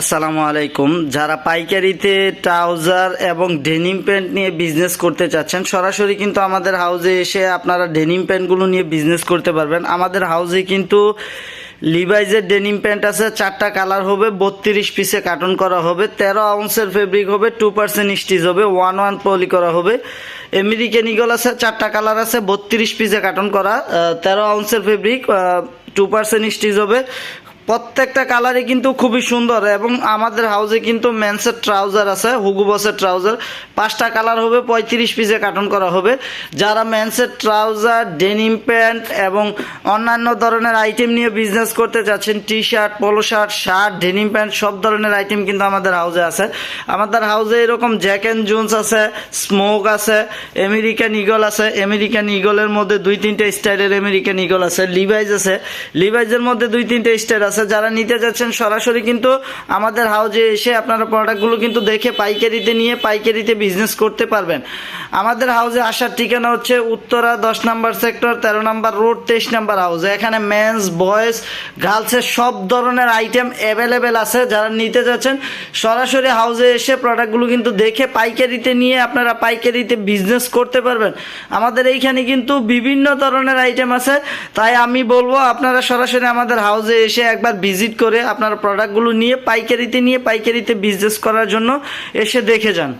আসসালামু আলাইকুম। যারা পাইকারিতে ট্রাউজার এবং ডেনিম প্যান্ট নিয়ে বিজনেস করতে চাচ্ছেন, সরাসরি কিন্তু আমাদের হাউজে এসে আপনারা ডেনিম প্যান্টগুলো নিয়ে বিজনেস করতে পারবেন। আমাদের হাউজে কিন্তু লিভাইজের ডেনিম প্যান্ট আছে, চারটা কালার হবে, বত্রিশ পিসে কার্টন করা হবে, তেরো আউন্সের ফেব্রিক হবে টু পার্সেন্ট স্টিচ হবে ওয়ান ওয়ান পলি করা হবে। আমেরিকান ইগল আছে, চারটা কালার আছে, বত্রিশ পিসে কার্টন করা তেরো আউন্সের ফেব্রিক টু পার্সেন্ট স্টিচ হবে। প্রত্যেকটা কালারই কিন্তু খুবই সুন্দর এবং আমাদের হাউসে কিন্তু মেন্সের ট্রাউজার আছে হুগু বসের ট্রাউজার পাঁচটা কালার হবে, পঁয়ত্রিশ পিসে কার্টন করা হবে। যারা মেন্সের ট্রাউজার ডেনিম প্যান্ট এবং অন্যান্য ধরনের আইটেম নিয়ে বিজনেস করতে চাচ্ছেন T shirt polo shirt shirt denim pant সব ধরনের আইটেম কিন্তু আমাদের হাউসে আছে। আমাদের হাউসে এরকম জ্যাক অ্যান্ড জোন্স আছে স্মোক আছে আমেরিকান ইগল আছে। আমেরিকান ইগলের মধ্যে দুই তিনটে স্টাইলের আমেরিকান ইগল আছে। লিভাইজ আছে। লিভাইজের মধ্যে দুই তিনটে স্টাইল আছে। যারা নিতে যাচ্ছেন সরাসরি কিন্তু আমাদের হাউজে এসে আপনারা প্রোডাক্টগুলো কিন্তু দেখে পাইকারিতে নিয়ে পাইকারিতে বিজনেস করতে পারবেন। আমাদের হাউজে আসার ঠিকানা হচ্ছে উত্তরা দশ নম্বর সেক্টর তেরো নম্বর রোড তেইশ নম্বর হাউজে। এখানে মেন্স বয়েজ গার্লসের সব ধরনের আইটেম অ্যাভেলেবেল আছে, যারা নিতে যাচ্ছেন, সরাসরি হাউজে এসে প্রোডাক্টগুলো কিন্তু দেখে পাইকারিতে নিয়ে আপনারা পাইকারিতে বিজনেস করতে পারবেন। আমাদের এইখানে কিন্তু বিভিন্ন ধরনের আইটেম আছে, তাই আমি বলব আপনারা সরাসরি আমাদের হাউজে এসে একবার ভিজিট করে আপনার প্রোডাক্টগুলো নিয়ে পাইকারিতে নিয়ে পাইকারিতে বিজনেস করার জন্য এসে দেখে যান।